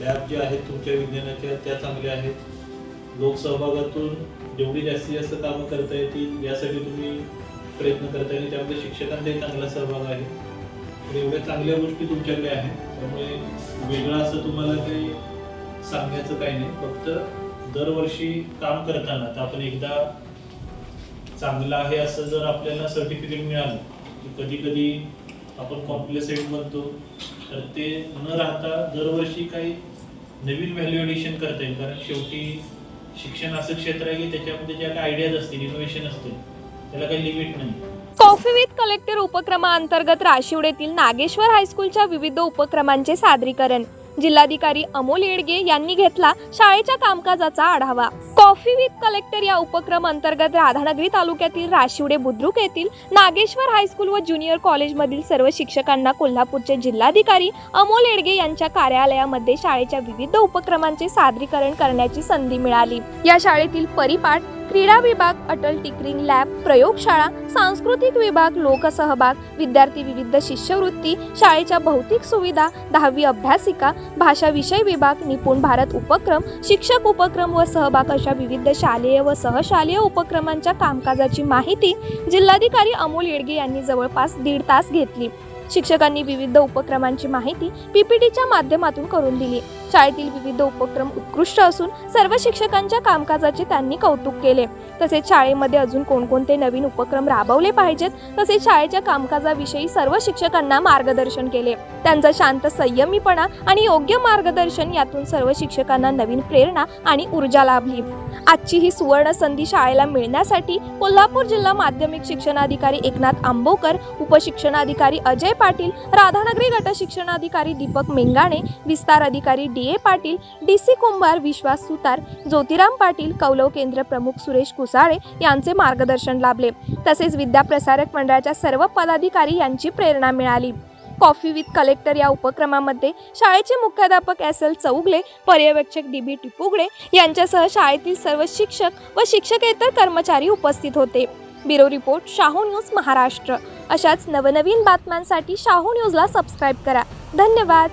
Lab जे आहेत तुमच्या विज्ञानाच्या त्या चांगल्या आहेत. लोकसहभागातून जेवढी जास्तीत जास्त कामं करता येतील यासाठी तुम्ही प्रयत्न करताय आणि त्यामध्ये शिक्षकांचाही चांगला सहभाग आहे. तर एवढ्या चांगल्या गोष्टी तुमच्याकडे आहेत त्यामुळे वेगळं असं तुम्हाला काही सांगण्याचं काही नाही. फक्त दरवर्षी काम करताना तर आपण एकदा चांगलं आहे असं जर आपल्याला सर्टिफिकेट मिळालं तर कधी कधी आपण कॉम्प्लेसेट म्हणतो तर ते न राहता दरवर्षी काही नवीन व्हॅल्यू एडिशन करता येईल. कारण शेवटी शिक्षण असं क्षेत्र आहे की त्याच्यामध्ये ज्या काही आयडियाज असतील इनोव्हेशन असतील त्याला काही लिमिट नाही. कॉफी विथ कलेक्टर उपक्रमाअंतर्गत राशिवडेतील नागेश्वर हायस्कूलच्या विविध उपक्रमांचे सादरीकरण. जिल्हाधिकारी अमोल येडगे यांनी घेतला शाळेच्या कामकाजाचा आढावा. कॉफी विथ कलेक्टर या उपक्रम अंतर्गत राधानगरी तालुक्यातील राशिवडे बुद्रुक येथील नागेश्वर हायस्कूल व ज्युनियर कॉलेजमधील सर्व शिक्षकांना कोल्हापूरचे जिल्हाधिकारी अमोल येडगे यांच्या कार्यालयामध्ये शाळेच्या विविध उपक्रमांचे सादरीकरण करण्याची संधी मिळाली. या शाळेतील परिपाठ क्रीडा विभाग अटल टिकरिंग लॅब प्रयोगशाळा सांस्कृतिक विभाग लोकसहभाग विद्यार्थी विविध शिष्यवृत्ती शाळेच्या भौतिक सुविधा दहावी अभ्यासिका भाषा विषय विभाग निपुण भारत उपक्रम शिक्षक उपक्रम व सहभाग अशा विविध शालेय व सहशालेय उपक्रमांच्या कामकाजाची माहिती जिल्हाधिकारी अमोल येडगे यांनी जवळपास दीड तास घेतली. शिक्षकांनी विविध उपक्रमांची माहिती पीपीटीच्या माध्यमातून करून दिली. शाळेतील विविध उपक्रम उत्कृष्ट असून सर्व शिक्षकांच्या कामकाजाचे त्यांनी कौतुक केले. तसेच शाळेमध्ये अजून कोणकोणते नवीन उपक्रम राबवले पाहिजेत? तसेच शाळेच्या कामकाजाविषयी सर्व शिक्षकांना मार्गदर्शन केले. त्यांचा शांत संयमीपणा आणि योग्य मार्गदर्शन यातून सर्व शिक्षकांना नवीन प्रेरणा आणि ऊर्जा लाभली. आजची ही सुवर्ण संधी शाळेला मिळण्यासाठी कोल्हापूर जिल्हा माध्यमिक शिक्षणाधिकारी एकनाथ आंबोकर उपशिक्षणाधिकारी अजय पाटील राधानगरी गट शिक्षणाधिकारी दीपक मेंगाणे विस्तार अधिकारी D A Patil D C Kumbhar Vishwas Sutar Jyotiram Patil Kaulav केंद्र प्रमुख सुरेश कुसाळे यांचे मार्गदर्शन लाभले. तसेच विद्याप्रसारक मंडळाच्या सर्व पदाधिकारी यांची प्रेरणा मिळाली. कॉफी विथ कलेक्टर या उपक्रमामध्ये शाळेचे मुख्याध्यापक एस एल चौगले पर्यवेक्षक डी बी टिपुगडे यांच्यासह शाळेतील सर्व शिक्षक व शिक्षकेतर कर्मचारी उपस्थित होते. Bureau report Shahu news Maharashtra. अशाच नवनवीन बातम्यांसाठी शाहू न्यूजला सबस्क्राईब करा. धन्यवाद.